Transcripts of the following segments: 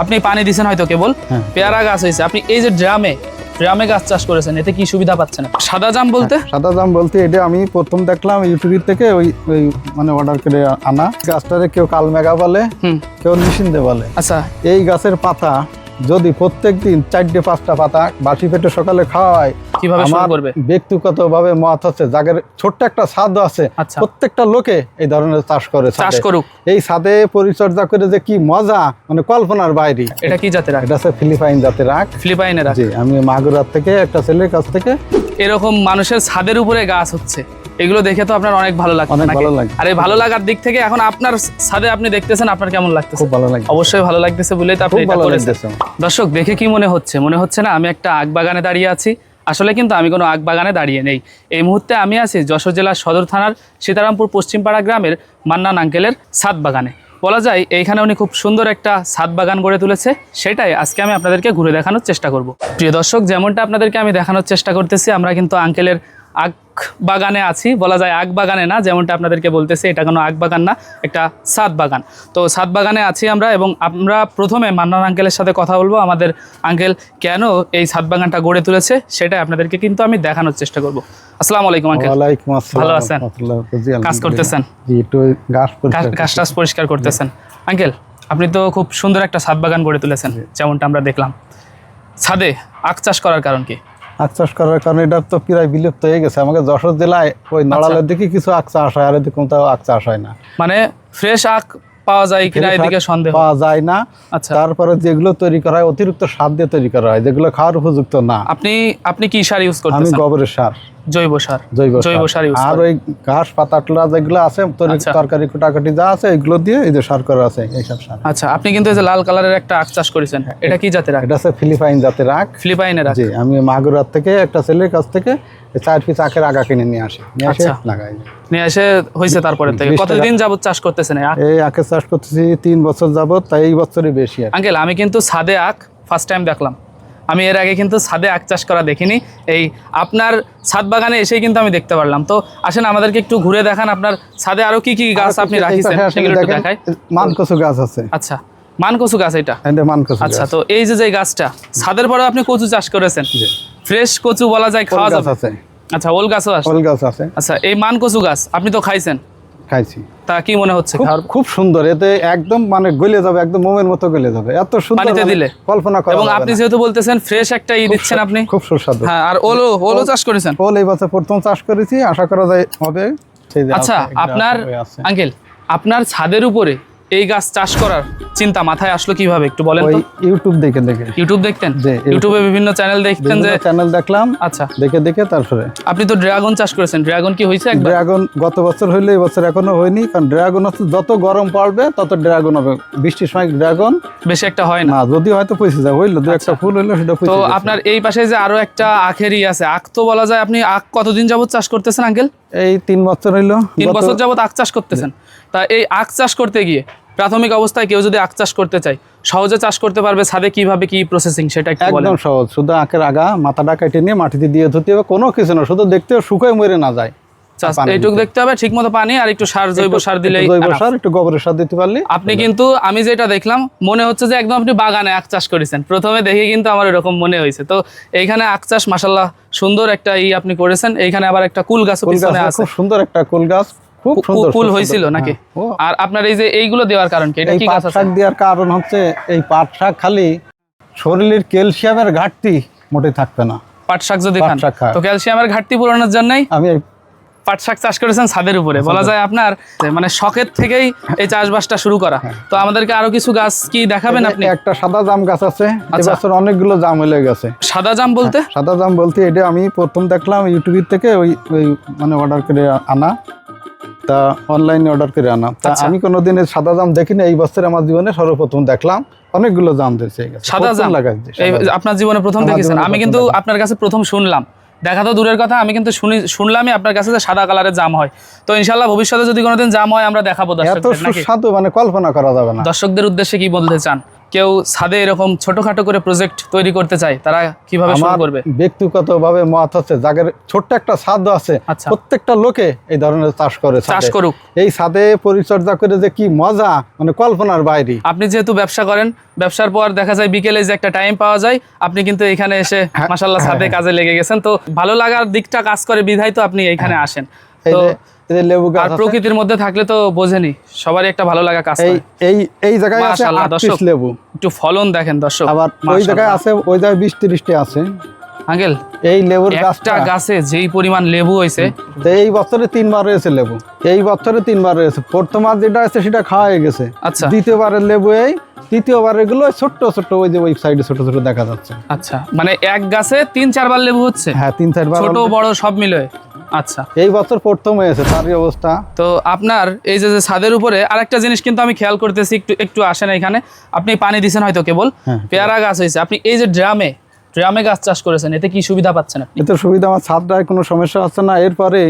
আপনি পানি দিচ্ছেন হয়তো কেবল। হ্যাঁ। পেয়ারা গাছ হয়েছে। আপনি এই যে ড্রামে ড্রামে গাছ চাষ করেছেন এতে কি সুবিধা পাচ্ছেন সাদা জাম বলতে? সাদা জাম বলতে এটা আমি প্রথম দেখলাম ইউটিউব থেকে ওই ওই মানে অর্ডার করে আনা। গাছটারে কেউ কালমেঘা বলে কেউ নিশিন্দে বলে। আচ্ছা। এই গাছের পাতা যদি প্রত্যেক দিন চারটে পাঁচটা পাতা বাসি পেটে সকালে খাওয়া হয় কীভাবে শুরু করবে? ব্যক্তিগত ভাবে মত হচ্ছে যাদের ছোট্ট একটা ছাদ আছে আচ্ছা। প্রত্যেকটা লোকে এই ধরনের চাষ করে চাষ করুক। এই ছাদে পরিচর্যা করে যে কি মজা মানে কল্পনার বাইরে। এটা কি জাতের এটা হচ্ছে ফিলিপাইন জাতের আখ। ফিলিপাইনের জি আমি মাগুরার থেকে একটা ছেলের কাছ থেকে। এরকম মানুষের ছাদের উপরে গাছ হচ্ছে। এগুলো দেখে তো আপনার অনেক ভালো লাগছে অনেক ভালো লাগে। আর এই ভালো লাগার দিক থেকে এখন আপনার ছাদে আপনি দেখতেছেন আপনার কেমন লাগতেছে? খুব ভালো লাগে অবশ্যই ভালো লাগতেছে বলেই তো আপনি এটা করেছেন। দর্শক দেখে কি মনে হচ্ছে? মনে হচ্ছে না আমি একটা আখ বাগানে দাঁড়িয়ে আছি। আসলে কিন্তু আমি কোনো আগবাগানে দাঁড়িয়ে নেই। এই মুহূর্তে আমি আছি যশোর জেলার সদর থানার সীতারামপুর পশ্চিমপাড়া গ্রামের মান্নান আঙ্কেলের সাত বাগানে। বলা যায়, এইখানে উনি খুব সুন্দর একটা সাত বাগান গড়ে তুলেছে। সেটাই আজকে আমি আপনাদেরকে ঘুরে দেখানোর চেষ্টা করব। প্রিয় দর্শক, যেমনটা আপনাদেরকে আমি দেখানোর চেষ্টা করতেছি, আমরা কিন্তু আঙ্কেলের আখ বাগানে আছি বলা যায় আখ বাগানে না যেমনটা আপনাদেরকে বলতেছে এটা কোনো আখ বাগান না একটা সাত বাগান। তো সাত বাগানে আছি আমরা এবং আমরা প্রথমে মান্নান আঙ্কেলের সাথে কথা বলব আমাদের আঙ্কেল কেন এই সাত বাগানটা গড়ে তুলেছে সেটাই আপনাদেরকে কিন্তু আমি দেখানোর চেষ্টা করব। আসসালামু আলাইকুম আঙ্কেল। ওয়ালাইকুম আসসালাম ভালো আছেন? কাজ করতেছেন? জি একটু ওই ঘাস পরিষ্কার ঘাস টাস পরিষ্কার করতেছেন। আঙ্কেল আপনি তো খুব সুন্দর একটা ছাদ বাগান গড়ে তুলেছেন যেমনটা আমরা দেখলাম। ছাদে আখ চাষ করার কারণ কি? আখ চাষ করার কারণে এটা তো প্রায় বিলুপ্ত হয়ে গেছে। আমাকে যশোর জেলায় ওই নড়ালের দিকে কিছু আখ চাষ হয় আর এদিকে কোথাও আখ চাষ হয় না। মানে ফ্রেশ আখ পাওয়া যায় কিনা এদিকে সন্দেহ? পাওয়া যায় না। আচ্ছা। তারপরে যেগুলো তৈরি করা হয় অতিরিক্ত সার দিয়ে তৈরি করা হয় যেগুলো খাওয়ার উপযুক্ত না। আপনি আপনি কি সার ইউজ আমি গোবরের সার। জৈব সার। জৈব সার। আর ওই ঘাস পাতা টুলা যেগুলো আছে আচ্ছা। তরকারি কুটাকুটি যা আছে এগুলো দিয়ে এই যে সার করা আছে এইসব সার। আচ্ছা আপনি কিন্তু এই যে লাল কালারের একটা আখ চাষ করেছেন এটা কি জাতের আখ? এটা হচ্ছে ফিলিপাইন জাতের আখ। ফিলিপাইনের আখ। জি আমি মাগুরার থেকে একটা ছেলের কাছ থেকে চার পিস আখের আগা কিনে নিয়ে আসি। নিয়ে এসে আচ্ছা। লাগাই। নিয়ে এসে হয়েছে তারপরে থেকে। কতদিন যাবত চাষ করতেছেন এই আখের চাষ করতেছি তিন বছর যাবত তাই এই বছরই বেশি। আঙ্কেল আমি কিন্তু সাদে আখ ফার্স্ট টাইম দেখলাম। আমি এর আগে কিন্তু ছাদে আখ চাষ করা দেখিনি। এই আপনার ছাদ বাগানে এসেই কিন্তু আমি দেখতে পারলাম। তো আসেন আমাদেরকে একটু ঘুরে দেখান আপনার ছাদে আরও কি কি গাছ আপনি এই রাখিছেন সেগুলো একটু দেখাই। মানকচু গাছ আছে। আচ্ছা মান কচু গাছ এটা? এটা মানকচু আচ্ছা তো এই যে যে গাছটা ছাদের পরে আপনি কচু চাষ করেছেন। ফ্রেশ কচু বলা যায় খাওয়া যাবে। আচ্ছা ওল গাছও আছে। ওল গাছ আছে। আচ্ছা এই মান কচু গাছ আপনি তো খাইছেন? খাইছি। তা কি মনে হচ্ছে খুব- সুন্দর এতে একদম মানে গলে যাবে একদম মোমের মতো গলে যাবে। এত সুন্দর পানিতে দিলে? কল্পনা করা এবং আপনি যেহেতু বলতেছেন ফ্রেশ একটা ই দিচ্ছেন আপনি। খুব সুস্বাদু। হ্যাঁ আর ওলো ওলো চাষ করেছেন? ওল এই বছর প্রথম চাষ করেছি আশা করা যায় হবে। আচ্ছা আপনার আঙ্কেল আপনার ছাদের উপরে এই গাছ চাষ করার চিন্তা মাথায় আসলো কীভাবে? একটু বলেন তো। ইউটিউব দেখে দেখে। ইউটিউব দেখতেন? ইউটিউবে বিভিন্ন চ্যানেল দেখতেন যে চ্যানেল দেখলাম আচ্ছা। দেখে দেখে তারপরে। আপনি তো ড্রাগন চাষ করেছেন। ড্রাগন কি হয়েছে একবার? ড্রাগন গত বছর হইলে এই বছর এখনও হয়নি কারণ ড্রাগন হচ্ছে যত গরম পড়বে তত ড্রাগন হবে। বৃষ্টির সময় ড্রাগন বেশি একটা হয় না। যদি হয়তো পয়সা যায় হইল দু একটা ফুল হইল সেটা আচ্ছা। তো আপনার এই পাশে যে আরও একটা আখেরই আছে আখ তো বলা যায় আপনি আখ কতদিন যাবত চাষ করতেছেন আঙ্কেল? এই তিন বছর হইল। তিন বছর যাবত আখ চাষ করতেছেন। তা এই আখ চাষ করতে গিয়ে প্রাথমিক অবস্থায় কেউ যদি আখ চাষ করতে চায় সহজে চাষ করতে পারবে ছাদে কীভাবে কি প্রসেসিং সেটা একদম সহজ শুধু আখের আগা মাথাটা কেটে নিয়ে মাটিতে দিয়ে ধুতে হবে কোনো কিছু না শুধু দেখতে শুকায় মরে না যায়। এইটুকু দেখতে হবে ঠিক মতো পানি আর একটু সার জৈব সার দিলেই জৈব সার একটু গোবরের সার দিতে পারলে। আপনি কিন্তু আমি যেটা দেখলাম মনে হচ্ছে যে একদম আপনি বাগানে আখ চাষ করেছেন। প্রথমে দেখে কিন্তু আমার এরকম মনে হয়েছে। তো এইখানে আখ চাষ মাসাল্লাহ সুন্দর একটা ই আপনি করেছেন। এইখানে আবার একটা কুল গাছ আছে। খুব সুন্দর একটা কুল গাছ খুব সুন্দর সুন্দর। হয়েছিল নাকি? হ্যাঁ, আর আপনার এই যে এইগুলো দেওয়ার কারণ কি? এটা কি পাট শাক দেওয়ার কারণ হচ্ছে এই পাট শাক খালি শরীরের ক্যালসিয়ামের ঘাটতি মোটে থাকবে না। পাট শাক যদি খান তো ক্যালসিয়ামের ঘাটতি পূরণের জন্যই আমি পাট শাক চাষ করেছেন ছাদের উপরে। বলা যায় আপনার মানে শখের থেকেই এই চাষবাসটা শুরু করা। তো আমাদেরকে আরও কিছু গাছ কি দেখাবেন আপনি? একটা সাদা জাম গাছ আছে। আচ্ছা। এবছর অনেকগুলো জাম হয়ে গেছে। সাদা জাম বলতে? সাদা জাম বলতে এটা আমি প্রথম দেখলাম ইউটিউব থেকে ওই ওই মানে অর্ডার করে আনা। তা অনলাইনে অর্ডার করে আনা। তা আচ্ছা। আমি কোনোদিন সাদা জাম দেখিনি এই বছর আমার জীবনে সর্বপ্রথম দেখলাম অনেকগুলো জাম দিয়েছে সাদা জাম? লাগাইছে আপনার জীবনে প্রথম দেখেছেন। আমি কিন্তু আপনার কাছে প্রথম শুনলাম। দেখা তো দূরের কথা আমি কিন্তু শুনি শুনলামই আপনার কাছে যে সাদা কালারের জাম হয়। তো ইনশাল্লাহ ভবিষ্যতে যদি কোনোদিন জাম হয় আমরা দেখাবো নাকি? মানে কল্পনা করা যাবে না। দর্শকদের উদ্দেশ্যে কি বলতে চান? কেউ ছাদে এরকম ছোটখাটো করে প্রজেক্ট তৈরি করতে চায় তারা কীভাবে শুরু করবে? ব্যক্তিগতভাবে মত হচ্ছে যাদের ছোট্ট একটা ছাদ আছে আচ্ছা। প্রত্যেকটা লোকে এই ধরনের চাষ করে চাষ করুক। এই ছাদে পরিচর্যা করে যে কি মজা মানে কল্পনার বাইরে। আপনি যেহেতু ব্যবসা করেন ব্যবসার পর দেখা যায় বিকেলে যে একটা টাইম পাওয়া যায় আপনি কিন্তু এখানে এসে হ্যাঁ, মাসাল্লাহ হ্যাঁ, সাথে কাজে লেগে গেছেন। তো ভালো লাগার দিকটা কাজ করে বিধায় তো আপনি এখানে আসেন। তো যে লেবু গাছ আছে, প্রকৃতির মধ্যে থাকলে তো বোঝেনি। সবারই একটা ভালো লাগা কাজ এই এই এই জায়গায় আছে মাশাআল্লাহ, আট দর্শক। পিস লেবু। একটু ফলন দেখেন দর্শক আবার ওই জায়গায় আছে ওই জায়গায় আছে। আঙ্কেল এই লেবুর গাছটা গাছে যেই পরিমাণ লেবু হয়েছে এই বছরে তিনবার রয়েছে লেবু। এই বছরে তিনবার প্রথমবার যেটা আছে সেটা খাওয়া হয়ে গেছে। আচ্ছা। দ্বিতীয়বারের লেবু এই তৃতীয়বার এগুলো ছোট্ট ছোট্ট ওই যে ওই সাইডে ছোট ছোট দেখা যাচ্ছে। আচ্ছা মানে এক গাছে তিন চারবার লেবু হচ্ছে? হ্যাঁ তিন চারবার ছোট বড় সব মিলে। আচ্ছা। এই বছর প্রথম হয়েছে তারই অবস্থা। তো আপনার এই যে ছাদের উপরে আরেকটা জিনিস কিন্তু আমি খেয়াল করতেছি একটু একটু আসেন এখানে। আপনি পানি দিছেন হয়তো কেবল। হ্যাঁ। পেয়ারা গাছ হয়েছে। আপনি এই যে ড্রামে ড্রামে গাছ চাষ করেছেন এতে কি সুবিধা পাচ্ছেন আপনি? এতে সুবিধা আমার ছাদটায় কোনো সমস্যা হচ্ছে না। এরপরে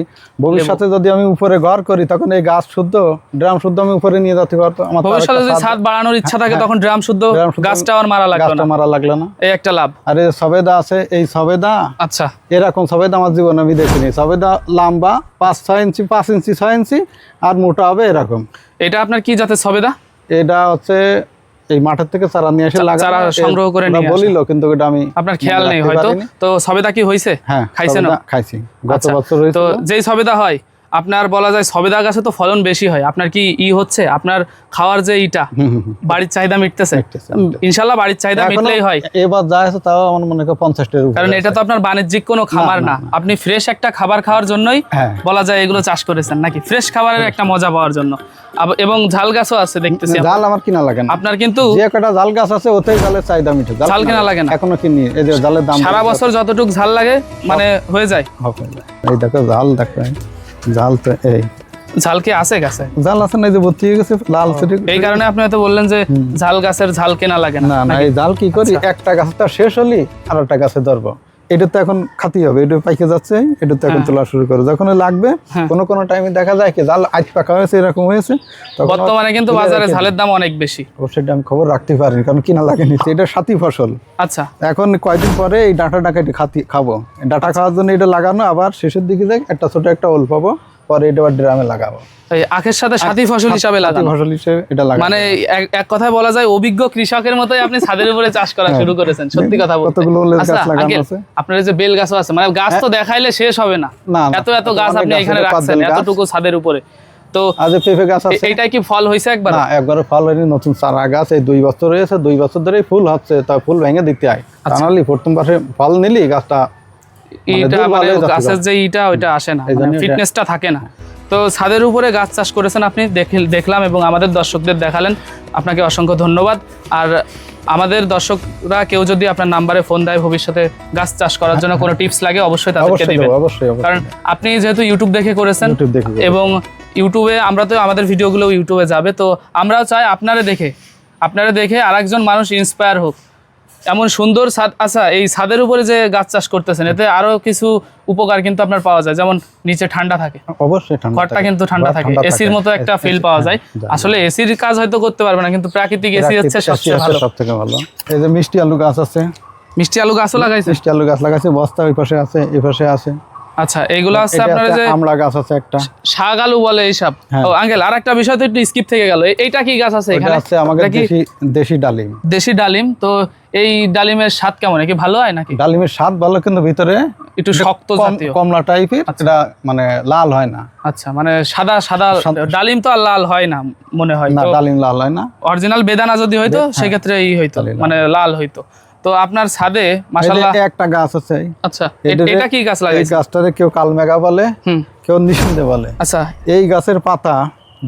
ভবিষ্যতে যদি আমি উপরে ঘর করি তখন এই গাছ শুদ্ধ ড্রাম শুদ্ধ আমি উপরে নিয়ে যেতে পারতো আমার ভবিষ্যতে যদি ছাদ- বাড়ানোর ইচ্ছা থাকে হ্যাঁ, তখন ড্রাম শুদ্ধ গাছটা আর মারা গাছটা না। মারা লাগল না। এই একটা লাভ। আর এই সবেদা আছে এই সবেদা আচ্ছা। এরকম সবেদা আমার জীবনে আমি দেখিনি। সবেদা লম্বা পাঁচ ছয় ইঞ্চি পাঁচ ইঞ্চি ছয় ইঞ্চি আর মোটা হবে এরকম। এটা আপনার কি জাতের সবেদা? এটা হচ্ছে এই মাঠের থেকে চারা নিয়ে এসে লাগা চারা সংগ্রহ করে নিয়ে। বলিল কিন্তু এটা আমি আপনার খেয়াল নেই হয়তো। তো সবেদা কি হয়েছে হ্যাঁ খাইছেন না? খাইছি। গত আচ্ছা, বছর তো যেই সবেদা হয় আপনার বলা যায় সবেদা গাছে তো ফলন বেশি হয়। আপনার কি ই হচ্ছে? আপনার খাওয়ার যে ইটা। বাড়ির চাহিদা মিটতেছে। ইনশাল্লাহ বাড়ির চাহিদা মিটলেই হয়। এবার যা আছে তাও আমার মনে হয় পঞ্চাশটার উপরে কারণ এটা তো আপনার বাণিজ্যিক কোনো খাবার না আপনি ফ্রেশ একটা খাবার খাওয়ার জন্যই হ্যাঁ। বলা যায় এগুলো চাষ করেছেন নাকি? ফ্রেশ খাবারের একটা মজা পাওয়ার জন্য। এবং ঝাল গাছও আছে দেখতেছি জাল আমার কিনা লাগে না। আপনার কিন্তু যে কটা জাল গাছ আছে ওতেই জালের চাহিদা মিটে। জাল কিনা লাগে না? এখনও কিনি। এই যে জালের দাম সারা বছর যতটুক ঝাল লাগে মানে হয়ে। যায়। হবে। এই দেখো জাল দেখো জাল তো এই। ঝাল কি আছে গাছে? ঝাল আছে না যে ভর্তি হয়ে গেছে লাল সিটি এই কারণে আপনি হয়তো বললেন যে ঝাল গাছের ঝাল কেনা লাগে না না এই ঝাল কি করি? একটা গাছটা তো শেষ হলি আর একটা গাছে ধরবো। এটা তো এখন খাতি হবে এটা পাইকে যাচ্ছে এটা তো এখন তোলা শুরু করে। যখন লাগবে কোন কোনো টাইমে দেখা যায় কি জাল আজ পাকা হয়েছে এরকম হয়েছে বর্তমানে কিন্তু বাজারে ঝালের দাম অনেক বেশি। সেটা আমি খবর রাখতে পারি কারণ কিনা লাগে নিচ্ছে এটা সাথী ফসল। আচ্ছা। এখন কয়েকদিন পরে এই ডাটা ডাকা খাতি খাব। ডাটা খাওয়ার জন্য এটা লাগানো আবার শেষের দিকে যাই একটা ছোট একটা ওল পাবো পরে এটা আবার ড্রামে লাগাবো। আখের সাথে সাথী ফসল হিসাবে লাগানো। ফসল হিসেবে এটা মানে এক কথায় বলা যায় অভিজ্ঞ কৃষকের মতোই আপনি ছাদের উপরে চাষ করা শুরু করেছেন। সত্যি কথা বলতে। কতগুলো গাছ আচ্ছা লাগানো আছে। আপনার যে বেল গাছও আছে মানে গাছ তো দেখাইলে শেষ হবে না। এত এত গাছ আপনি গাছ, এখানে রাখছেন এতটুকু ছাদের উপরে। তো আজ পেঁপে গাছ আছে? এইটাই কি ফল হয়েছে একবার? না একবারে ফল হয়নি নতুন চারা গাছ এই দুই বছর হয়েছে দুই বছর ধরেই ফুল হচ্ছে তা ফুল ভেঙে দিতে হয়। আচ্ছা। তা নাহলে প্রথম পাশে ফল নিলি গাছটা ইটা দুর্বল মানে গাছের যে ইটা ওইটা আসে না এটা- ফিটনেসটা থাকে না। তো ছাদের উপরে গাছ চাষ করেছেন আপনি দেখলাম এবং আমাদের দর্শকদের দেখালেন। আপনাকে অসংখ্য ধন্যবাদ। আর আমাদের দর্শকরা কেউ যদি আপনার নাম্বারে ফোন দেয় ভবিষ্যতে গাছ চাষ করার জন্য কোনো টিপস লাগে অবশ্যই তাদেরকে দিবেন। কারণ আপনি যেহেতু ইউটিউব দেখে করেছেন। এবং ইউটিউবে আমরা তো আমাদের ভিডিওগুলো ইউটিউবে যাবে তো আমরাও চাই আপনারা দেখে আপনারা দেখে আরেকজন মানুষ ইন্সপায়ার হোক। এমন সুন্দর ছাদ আচ্ছা এই ছাদের উপরে যে গাছ চাষ করতেছেন এতে আরও কিছু উপকার কিন্তু আপনার পাওয়া যায় যেমন নিচে ঠান্ডা থাকে। অবশ্যই ঘরটা কিন্তু ঠান্ডা থাকে এসির মতো একটা ফিল পাওয়া যায়। আসলে এসির কাজ হয়তো করতে পারবে না কিন্তু প্রাকৃতিক এসি হচ্ছে সবচেয়ে ভালো। সব থেকে ভালো। এই যে মিষ্টি আলু গাছ আছে। মিষ্টি আলু গাছও লাগাইছে মিষ্টি আলু গাছ লাগাইছে বস্তা ওই পাশে আছে এই পাশে আছে। আচ্ছা এইগুলো আছে এটা আপনার যে আমড়া গাছ আছে একটা। শাক আলু বলে এইসব। হ্যাঁ। ও আঙ্কেল আর একটা বিষয় তো একটু স্কিপ থেকে গেল। এইটা কি গাছ আছে এখানে? আছে আমাদের দেশি দেশি ডালিম। দেশি ডালিম? তো এই ডালিমের স্বাদ কেমন? কি ভালো হয় নাকি? ডালিমের স্বাদ ভালো কিন্তু ভিতরে একটু শক্ত জাতীয়। কমলা টাইপের এটা মানে লাল হয় না। আচ্ছা মানে সাদা সাদা ডালিম তো আর লাল হয় না মনে হয় না ডালিম লাল হয় না। অরিজিনাল বেদানা যদি হইতো সেক্ষেত্রে এই হইতো মানে লাল হইতো। তো আপনার ছাদে মাশাল্লাহ একটা গাছ আছে। আচ্ছা এটা কি গাছ লাগাইছে এই গাছটারে কেউ কালমেঘা বলে হুম। কেউ নিষিন্দে বলে। আচ্ছা। এই গাছের পাতা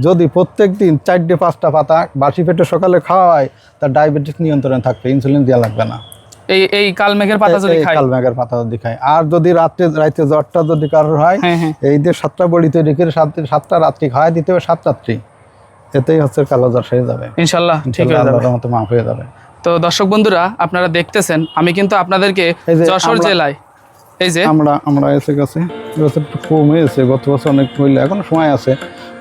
যদি প্রত্যেক দিন চারটে পাঁচটা পাতা বাসি পেটে সকালে খাওয়া হয় তার ডায়াবেটিস নিয়ন্ত্রণে থাকবে ইনসুলিন দেওয়া লাগবে না। এই এই কালমেঘের পাতা যদি খাই কালমেঘের পাতা যদি খায়। আর যদি রাত্রে রাইতে জ্বরটা যদি কারোর হয় হ্যাঁ হ্যাঁ। এই যে সাতটা বড়ি তৈরি করে সাত সাতটা রাত্রি খাওয়াই দিতে হবে সাত রাত্রি। এতেই হচ্ছে কালো জ্বর সেরে যাবে। ইনশাল্লাহ ঠিক হয়ে মতো মাফ হয়ে যাবে। তো দর্শক বন্ধুরা আপনারা দেখতেছেন আমি কিন্তু আপনাদেরকে যশোর জেলায় এই যে আমরা আমরা এসে গেছে। একটু কম হয়েছে গত বছর অনেক হইলে এখন সময় আছে।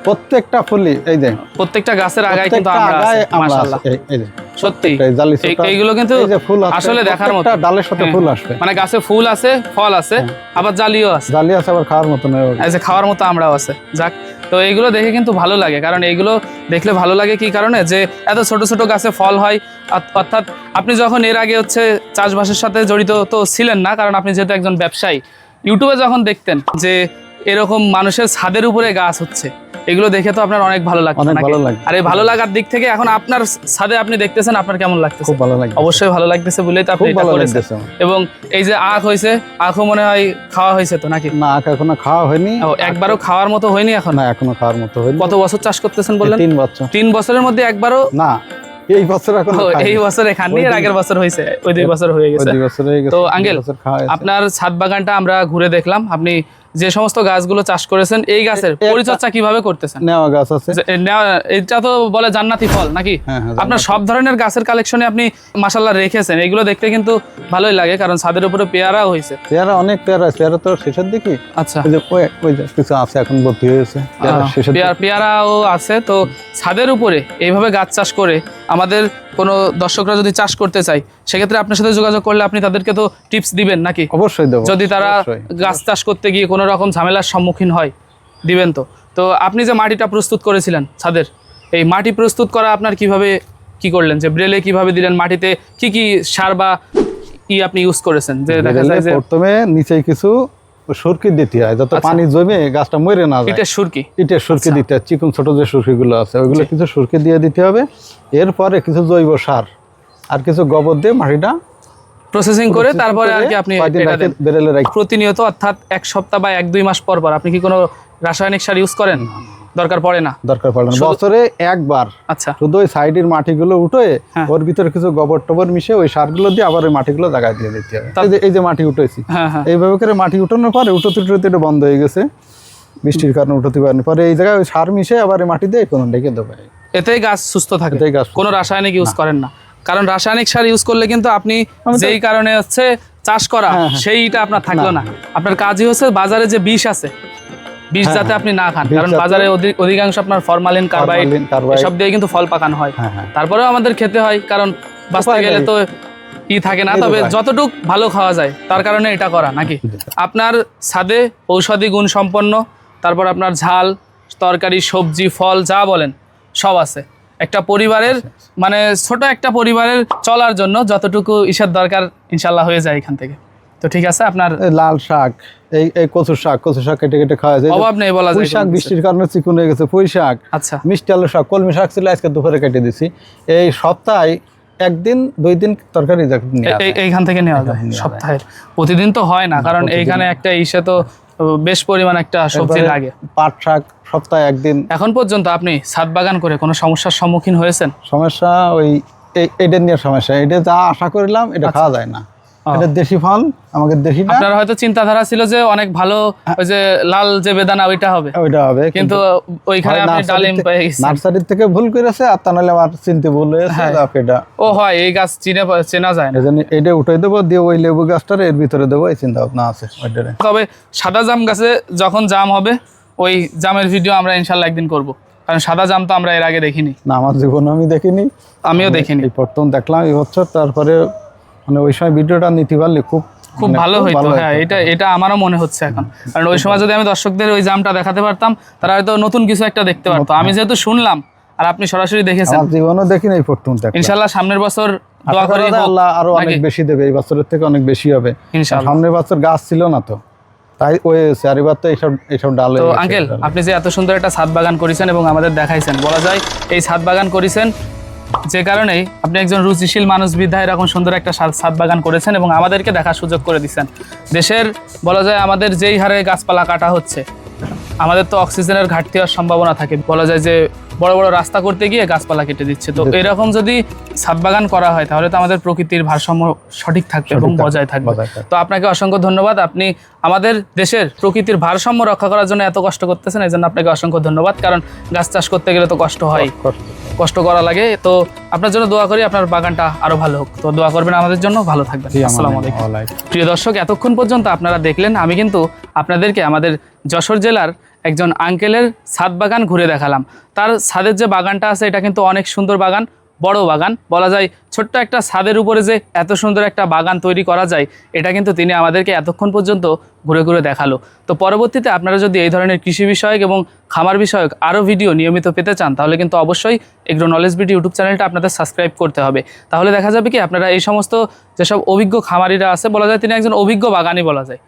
প্রত্যেকটা ফুলই এই যে প্রত্যেকটা গাছের আগায় কিন্তু আমরা আছি, মাশাআল্লাহ। এই- যে, সত্যি। এই জালি এই- এইগুলো কিন্তু ফুল আসলে দেখার মতো। প্রত্যেকটা ডালের সাথে হ্যাঁ। ফুল আসবে। মানে গাছে ফুল আছে ফল আছে আবার জালিও আছে। জালি আছে আবার খাওয়ার মতন এই যে খাওয়ার মতো আমরাও আছে। যাক তো এইগুলো দেখে কিন্তু ভালো লাগে। কারণ এইগুলো দেখলে ভালো লাগে কি কারণে? যে এত ছোট ছোট গাছে ফল হয় অর্থাৎ আপনি যখন এর আগে হচ্ছে চাষবাসের সাথে জড়িত তো ছিলেন না, কারণ আপনি যেহেতু একজন ব্যবসায়ী, ইউটিউবে যখন দেখতেন যে এরকম মানুষের ছাদের উপরে গাছ হচ্ছে এগুলো দেখে তো আপনার অনেক ভালো লাগতো অনেক ভালো লাগে আর এই ভালো লাগার দিক থেকে এখন আপনার ছাদে আপনি দেখতেছেন আপনার কেমন লাগতেছে? খুব ভালো লাগে অবশ্যই ভালো লাগতেছে বলেই তো আপনি এটা করেছেন। এবং এই যে আখ হয়েছে আখও মনে হয় খাওয়া হয়েছে তো নাকি না আখ এখনও খাওয়া হয়নি। একবারও খাওয়ার মতো হয়নি এখন? না এখনও খাওয়ার মতো হয়নি। কত বছর চাষ করতেছেন বললেন? তিন বছর। তিন বছরের মধ্যে একবারও? না এই বছর এখন এই বছরে খাননি ওই এর আগের বছর হয়েছে ওই দুই বছর হয়ে গেছে। দুই বছর হয়ে গেছে তো, আঙ্কেল। আপনার ছাদ বাগানটা আমরা ঘুরে দেখলাম আপনি যে সমস্ত গাছগুলো চাষ করেছেন এই গাছের পরিচর্যা কীভাবে করতেছেন? নেওয়া গাছ আছে। এটা তো বলে জান্নাতি ফল নাকি? হ্যাঁ হ্যাঁ আপনার সব ধরনের গাছের কালেকশনে আপনি মাসাল্লাহ রেখেছেন এগুলো দেখতে কিন্তু ভালোই লাগে কারণ ছাদের উপরে পেয়ারাও হয়েছে। পেয়ারা অনেক পেয়ারা আছে পেয়ারা তো শেষের দিকে। আচ্ছা। কিছু আছে এখন ভর্তি হয়েছে পেয়ারা পেয়ারা- পেয়ারাও আছে তো ছাদের উপরে এইভাবে গাছ চাষ করে আমাদের কোনো দর্শকরা যদি চাষ করতে চায় সেক্ষেত্রে আপনার সাথে যোগাযোগ করলে আপনি তাদেরকে তো টিপস দিবেন নাকি? অবশ্যই দেবো যদি তারা গাছ চাষ করতে গিয়ে কোনো রকম ঝামেলার সম্মুখীন হয় দিবেন তো। তো আপনি যে মাটিটা প্রস্তুত করেছিলেন ছাদের এই মাটি প্রস্তুত করা আপনার কীভাবে কি করলেন? যে ব্রেলে কীভাবে দিলেন? মাটিতে কি কি সার বা কি আপনি ইউজ করেছেন? যে দেখা যায় যে প্রথমে নিচে কিছু সুরকি দিতে হয় যাতে আচ্ছা। পানি জমে গাছটা মরে না যায়। সুরকি? ইটের সুরকি আচ্ছা। দিতে হয় চিকন ছোট যে সুরকিগুলো আছে ওইগুলো কিছু সুরকি দিয়ে দিতে হবে। এরপরে কিছু জৈব সার আর কিছু গোবর দিয়ে মাটিটা প্রসেসিং করে তারপরে আর কি আপনি প্রতিনিয়ত অর্থাৎ এক সপ্তাহ বা এক দুই মাস পর পর। আপনি কি কোনো রাসায়নিক সার ইউজ করেন? দরকার পড়ে না? দরকার পড়ে না। বছরে একবার। আচ্ছা। শুধু ওই সাইডের মাটিগুলো উঠে হ্যাঁ। ওর ভিতরে কিছু গোবর টবর মিশে ওই সারগুলো দিয়ে আবার ওই মাটিগুলো জায়গায় দিয়ে দিতে হবে। তা- এই যে- এই যে মাটি উঠেছি। হ্যাঁ হ্যাঁ। এইভাবে করে মাটি উঠানোর পরে উঠোতে উঠোতে এটা বন্ধ হয়ে গেছে। বৃষ্টির কারণে উঠতে পারেনি। পরে এই জায়গায় ওই সার মিশে আবার এই মাটি দিয়ে কোনো ডেকে দেবে। এতেই গাছ সুস্থ থাকে। এতেই গাছ কোনো রাসায়নিক ইউজ করেন না। কারণ রাসায়নিক সার ইউজ করলে কিন্তু আপনি যেই কারণে হচ্ছে চাষ করা হ্যাঁ, হ্যাঁ। সেইটা আপনার থাকল না। আপনার কাজই হচ্ছে বাজারে যে বিষ আছে বিষ হ্যাঁ, যাতে আপনি না খান। কারণ বাজারে অধিকাংশ আপনার ফরমালিন কার্বাইড। এসব দিয়ে কিন্তু ফল পাকানো হয়। তারপরেও আমাদের খেতে হয় কারণ বাঁচতে গেলে তো ই থাকে না। তবে। যতটুক ভালো খাওয়া যায় তার কারণে এটা করা নাকি? আপনার ছাদে ঔষধি গুণ সম্পন্ন তারপর আপনার ঝাল তরকারি সবজি ফল যা বলেন সব আছে। একটা পরিবারের মানে ছোট একটা পরিবারের চলার জন্য যতটুকু ইসের দরকার ইনশাল্লাহ হয়ে যায় এখান থেকে। তো ঠিক আছে আপনার লাল শাক এই এই কচু শাক কচু শাক কেটে কেটে খাওয়া যায়। অভাব নেই বলা যায় শাক বৃষ্টির কারণে চিকুন হয়ে গেছে পুঁই শাক। আচ্ছা। মিষ্টি আলু শাক কলমি শাক ছিল আজকে দুপুরে কেটে দিছি। এই সপ্তাহে একদিন দুই দিন তরকারি এইখান থেকে নেওয়া যায়। সপ্তাহে। প্রতিদিন তো হয় না কারণ এইখানে একটা ইসে তো বেশ পরিমাণ একটা সবজি লাগে। পাট শাক সপ্তাহে একদিন। এখন পর্যন্ত আপনি ছাদ বাগান করে কোনো সমস্যার সম্মুখীন হয়েছেন? সমস্যা ওই এটা নিয়ে সমস্যা। এটা যা আশা করলাম এটা খাওয়া যায় না। এটা দেশি ফল দেশি আপনার হয়তো চিন্তাধারা ছিল যে অনেক ভালো ওই যে লাল যে বেদানা ওইটা হবে। ওইটা হবে। কিন্তু ওইখানে আপনি নার্সারি ডালিম পেয়ে গেছেন। নার্সারির থেকে ভুল করেছে আর তা নাহলে আমার চিনতে ভুল হয়েছে হ্যাঁ। এটা ও হয় এই গাছ চিনে চেনা যায় না। এই এটা উঠে দেবো দিয়ে ওই লেবু গাছটার এর ভিতরে দেবো এই চিন্তা ভাবনা আছে তবে সাদা জাম গাছে যখন জাম হবে ওই জামের ভিডিও আমরা ইনশাল্লাহ একদিন করব। কারণ সাদা জাম তো আমরা এর আগে দেখিনি। না আমার জীবনে আমি দেখিনি। আমিও দেখিনি। এই প্রথম দেখলাম এই বছর তারপরে মানে ওই সময় ভিডিওটা নিতে পারলে খুব খুব মানে ভালো হইতো হ্যাঁ এটা এটা আমারও মনে হচ্ছে এখন। কারণ ওই সময় যদি আমি দর্শকদের ওই জামটা দেখাতে পারতাম তারা হয়তো নতুন কিছু একটা দেখতে পারতো। আমি যেহেতু শুনলাম আর আপনি সরাসরি দেখেছেন আমার জীবনেও দেখিনি এই প্রথম দেখলাম। ইনশাল্লাহ সামনের বছর দোয়া করি। আল্লাহ আরও অনেক বেশি দেবে এই বছরের থেকে অনেক বেশি হবে। সামনের বছর গাছ ছিল না তো। তাই ওই চারিবার তো এইসব এইসব ডাল তো আঙ্কেল আপনি যে এত সুন্দর একটা ছাদ বাগান করেছেন এবং আমাদের দেখাইছেন বলা যায় এই ছাদ বাগান করেছেন যে কারণেই আপনি একজন রুচিশীল মানুষ বিধায় এরকম সুন্দর একটা ছাদ- বাগান করেছেন এবং আমাদেরকে দেখার সুযোগ করে দিচ্ছেন দেশের বলা যায় আমাদের যেই হারে গাছপালা কাটা হচ্ছে আমাদের তো অক্সিজেনের ঘাটতি হওয়ার সম্ভাবনা থাকে। বলা যায় যে বড় বড় রাস্তা করতে গিয়ে গাছপালা কেটে দিচ্ছে। তো এরকম যদি ছাদ বাগান করা হয় তাহলে তো আমাদের প্রকৃতির ভারসাম্য সঠিক থাকবে এবং বজায় থাকবে। তো আপনাকে অসংখ্য ধন্যবাদ। আপনি আমাদের দেশের প্রকৃতির ভারসাম্য রক্ষা করার জন্য এত কষ্ট করতেছেন এই জন্য আপনাকে অসংখ্য ধন্যবাদ। কারণ গাছ চাষ করতে গেলে তো কষ্ট হয়। কষ্ট করা লাগে। তো আপনার জন্য দোয়া করি আপনার বাগানটা আরও ভালো হোক। তো দোয়া করবেন আমাদের জন্য। ভালো থাকবেন। আসসালামু আলাইকুম। প্রিয় দর্শক এতক্ষণ পর্যন্ত আপনারা দেখলেন আমি কিন্তু আপনাদেরকে আমাদের যশোর জেলার একজন আঙ্কেলের ছাদ বাগান ঘুরে দেখালাম। তার ছাদের যে বাগানটা আছে, এটা কিন্তু অনেক সুন্দর বাগান, বড় বাগান। বলা যায় ছোট্ট একটা ছাদের উপরে যে এত সুন্দর একটা বাগান তৈরি করা যায়, এটা কিন্তু তিনি আমাদেরকে এতক্ষণ পর্যন্ত ঘুরে ঘুরে দেখাল। তো পরবর্তীতে আপনারা যদি এই ধরনের কৃষি বিষয়ক এবং খামার বিষয়ক আরও ভিডিও নিয়মিত পেতে চান, তাহলে কিন্তু অবশ্যই এগ্রো নলেজ বিডি ইউটিউব চ্যানেলটা আপনাদের সাবস্ক্রাইব করতে হবে। তাহলে দেখা যাবে কি, আপনারা এই সমস্ত যেসব অভিজ্ঞ খামারিরা আছে, বলা যায় তিনি একজন অভিজ্ঞ বাগানই বলা যায়।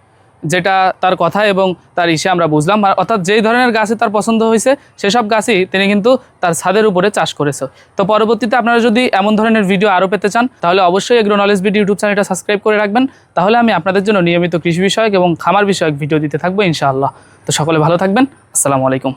যেটা তার কথা এবং তার ইসে আমরা বুঝলাম। অর্থাৎ যেই ধরনের গাছে তার পছন্দ হয়েছে, সেসব গাছই তিনি কিন্তু তার ছাদের উপরে চাষ করেছে। তো পরবর্তীতে আপনারা যদি এমন ধরনের ভিডিও আরও পেতে চান, তাহলে অবশ্যই এগ্রো নলেজ ভিডিও ইউটিউব চ্যানেলটা সাবস্ক্রাইব করে রাখবেন। তাহলে আমি আপনাদের জন্য নিয়মিত কৃষি বিষয়ক এবং খামার বিষয়ক ভিডিও দিতে থাকব ইনশাআল্লাহ। তো সকলে ভালো থাকবেন। আসসালামু আলাইকুম।